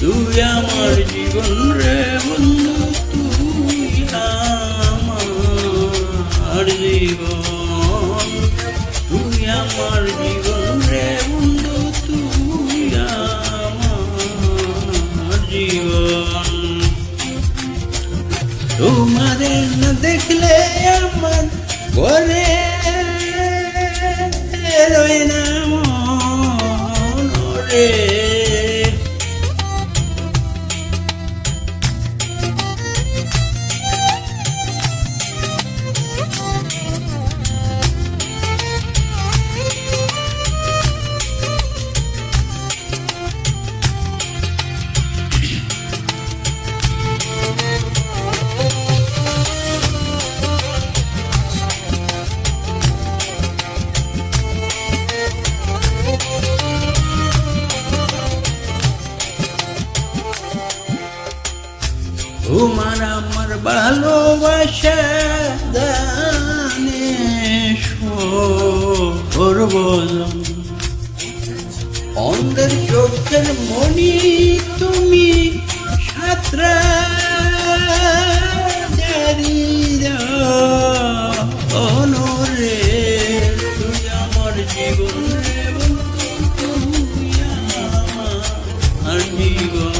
তুই আমার জীবন রে বন্ধু, তুই আমার জীবন। তুই আমার জীবন রে বন্ধু, তুই আমার জীবন। তোমাদের না দেখলে আমার করে রয়ে না মন রে তোমার আমার ভালোবাসা দানে সর্বজন অন্ধের চোখের মনি তুমি সাতরা জীবন রে বন্ধু, তুই আমার জীবন।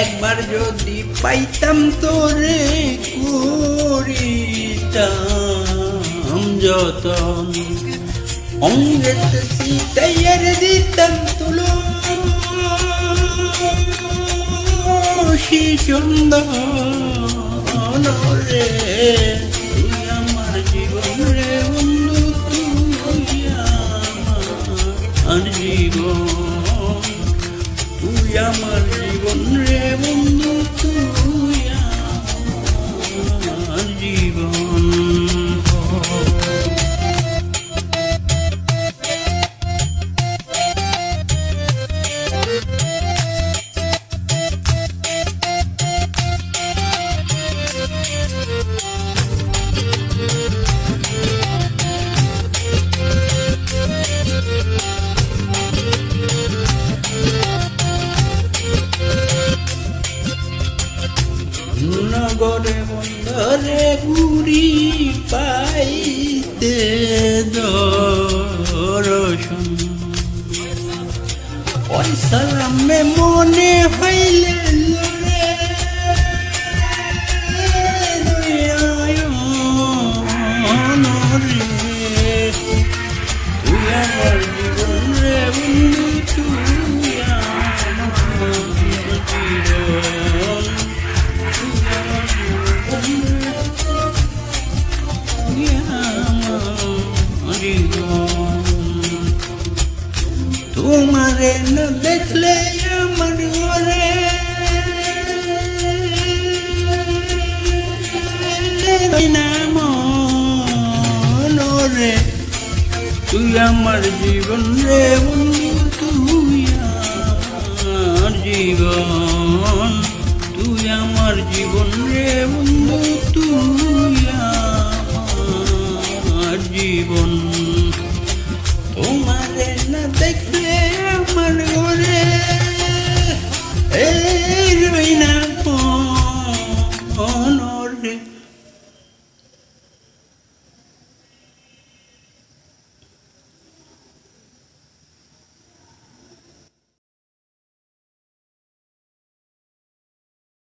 একবার যদি পাইতাম তোরে করিতাম যতন। অঙ্গেতে সীতাইয়ের দিতাম তুলো। চন্দন রে, তুই আমার জীবন রে বন্ধু, তুই আমার জীবন। আমার জীবন রে বন্ধু নগরে বন্দরে ঘুরি পাইতে দর্শন। পয়সালামে মনে হইলে তোমারে না দেখলে আমার ঘরে না রে তুই আমার জীবন রে বন্ধু তুই আমার জীবন তুই আমার জীবন রে বন্ধু তুই আমার জীবন